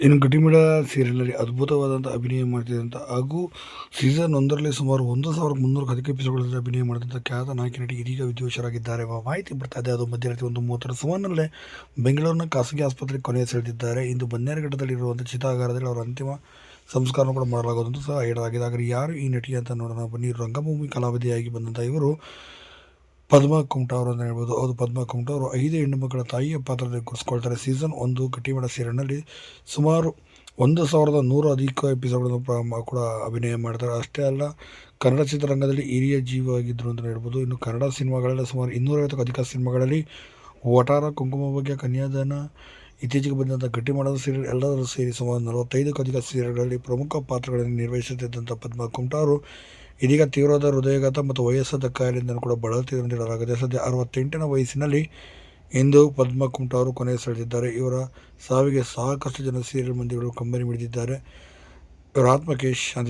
ಇನ್ನು ಗಡಿಮಿಡ ಸೀರಿಯಲ್ನಲ್ಲಿ ಅದ್ಭುತವಾದಂಥ ಅಭಿನಯ ಮಾಡ್ತಿದ್ದಂಥ ಹಾಗೂ ಸೀಸನ್ ಒಂದರಲ್ಲಿ ಸುಮಾರು ಒಂದು ಸಾವಿರದ ಮುನ್ನೂರಕ್ಕೆ ಅಧಿಕ ಎಪಿಸೋಡ್ಗಳಲ್ಲಿ ಅಭಿನಯ ಮಾಡಿದಂಥ ಖ್ಯಾತ ನಾಯಕಿ ನಟಿ ಇದೀಗ ವಿದ್ವೇಷರಾಗಿದ್ದಾರೆ ಎಂಬ ಮಾಹಿತಿ ಬರ್ತಾ ಇದೆ. ಅದು ಮಧ್ಯರಾತ್ರಿ ಒಂದು ಮೂವತ್ತರ ಸುಮಾರಿನಲ್ಲೇ ಬೆಂಗಳೂರಿನ ಖಾಸಗಿ ಆಸ್ಪತ್ರೆಗೆ ಕೊನೆಯ ಸೆಳೆದಿದ್ದಾರೆ. ಇಂದು ಬನ್ನೇರುಘಟ್ಟದಲ್ಲಿರುವಂಥ ಚಿತಾಗಾರದಲ್ಲಿ ಅವರ ಅಂತಿಮ ಸಂಸ್ಕಾರವನ್ನು ಕೂಡ ಮಾಡಲಾಗುವುದು ಸಹ ಹೇಳಲಾಗಿದೆ. ಆದರೆ ಯಾರು ಈ ನಟಿ ಅಂತ ನೋಡೋಣ ಬನ್ನಿ. ರಂಗಭೂಮಿ ಕಲಾವಿದೆಯಾಗಿ ಬಂದಂಥ ಇವರು ಪದ್ಮ ಕುಮಟ ಅವರು ಅಂತ ಹೇಳ್ಬೋದು. ಹೌದು ಪದ್ಮ ಕುಮಟ ಅವರು ಐದು ಹೆಣ್ಣು ಮಕ್ಕಳ ತಾಯಿಯ ಪಾತ್ರದಲ್ಲಿ ಕೂರಿಸ್ಕೊಳ್ತಾರೆ. ಸೀಸನ್ ಒಂದು ಗಟ್ಟಿಮಡ ಸೀರಿಯಲ್ನಲ್ಲಿ ಸುಮಾರು ಒಂದು ಸಾವಿರದ ನೂರು ಅಧಿಕ ಎಪಿಸೋಡ್ಗಳನ್ನು ಕೂಡ ಅಭಿನಯ ಮಾಡ್ತಾರೆ. ಅಷ್ಟೇ ಅಲ್ಲ, ಕನ್ನಡ ಚಿತ್ರರಂಗದಲ್ಲಿ ಹಿರಿಯ ಜೀವವಾಗಿದ್ದರು ಅಂತ ಹೇಳ್ಬೋದು. ಇನ್ನು ಕನ್ನಡ ಸಿನಿಮಾಗಳಲ್ಲಿ ಸುಮಾರು ಇನ್ನೂರೈವತ್ತಕ್ಕೂ ಅಧಿಕ ಸಿನಿಮಾಗಳಲ್ಲಿ, ವಟಾರ, ಕುಂಕುಮ ಬಗ್ಗೆ, ಕನ್ಯಾದಾನ ಇತ್ತೀಚೆಗೆ ಬಂದಂಥ ಗಟ್ಟಿ ಮಾಡೋದು ಸೀರಿಯಲ್ ಎಲ್ಲರೂ ಸೇರಿ ಸುಮಾರು ನಲವತ್ತೈದಕ್ಕೂ ಅಧಿಕ ಸೀರಿಯಲ್ಗಳಲ್ಲಿ ಪ್ರಮುಖ ಪಾತ್ರಗಳನ್ನು ನಿರ್ವಹಿಸುತ್ತಿದ್ದಂಥ ಪದ್ಮ ಕುಮಟಾರು ಇದೀಗ ತೀವ್ರವಾದ ಹೃದಯಘಾತ ಮತ್ತು ವಯಸ್ಸಾದ ಕಾಯಿಲೆಯಿಂದ ಕೂಡ ಬಳಲುತ್ತಿದೆ ಎಂದು ಹೇಳಲಾಗಿದೆ ಸದ್ಯ ಅರವತ್ತೆಂಟನೇ ವಯಸ್ಸಿನಲ್ಲಿ ಇಂದು ಪದ್ಮ ಕುಮಟಾರು ಕೊನೆ ಸೆಳೆದಿದ್ದಾರೆ. ಇವರ ಸಾವಿಗೆ ಸಾಕಷ್ಟು ಜನ ಸೀರಿಯಲ್ ಮಂದಿಗಳು ಕಂಬನಿ ಮಿಡಿದಿದ್ದಾರೆ. ಇವರ ಆತ್ಮಕ್ಕೆ ಶಾಂತಿ